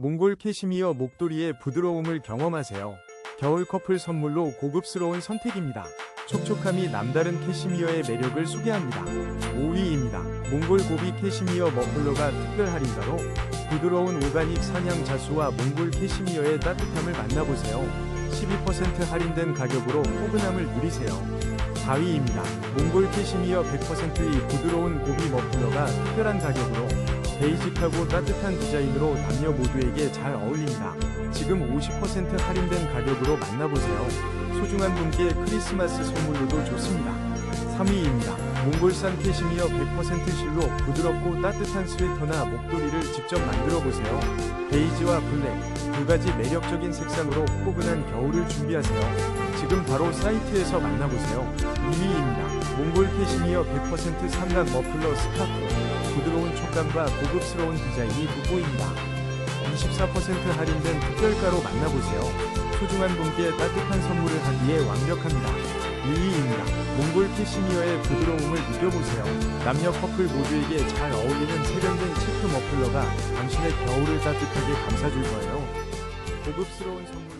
몽골 캐시미어 목도리의 부드러움을 경험하세요. 겨울 커플 선물로 고급스러운 선택입니다. 촉촉함이 남다른 캐시미어의 매력을 소개합니다. 5위입니다. 몽골 고비 캐시미어 머플러가 특별 할인가로 부드러운 오가닉 사냥 자수와 몽골 캐시미어의 따뜻함을 만나보세요. 12% 할인된 가격으로 포근함을 누리세요. 4위입니다. 몽골 캐시미어 100%의 부드러운 고비 머플러가 특별한 가격으로 베이직하고 따뜻한 디자인으로 남녀 모두에게 잘 어울립니다. 지금 50% 할인된 가격으로 만나보세요. 소중한 분께 크리스마스 선물로도 좋습니다. 3위입니다. 몽골산 캐시미어 100% 실로 부드럽고 따뜻한 스웨터나 목도리를 직접 만들어 보세요. 베이지와 블랙 두 가지 매력적인 색상으로 포근한 겨울을 준비하세요. 지금 바로 사이트에서 만나보세요. 2위입니다. 몽골 캐시미어 100% 삼각 머플러 스카프 부드러운 촉감과 고급스러운 디자인이 돋보입니다. 24% 할인된 특별가로 만나보세요. 소중한 분께 따뜻한 선물을 하기에 완벽합니다. 1위입니다. 몽골 캐시미어의 부드러움을 느껴보세요. 남녀 커플 모두에게 잘 어울리는 세련된 체크 머플러가 당신의 겨울을 따뜻하게 감싸줄 거예요. 고급스러운 선물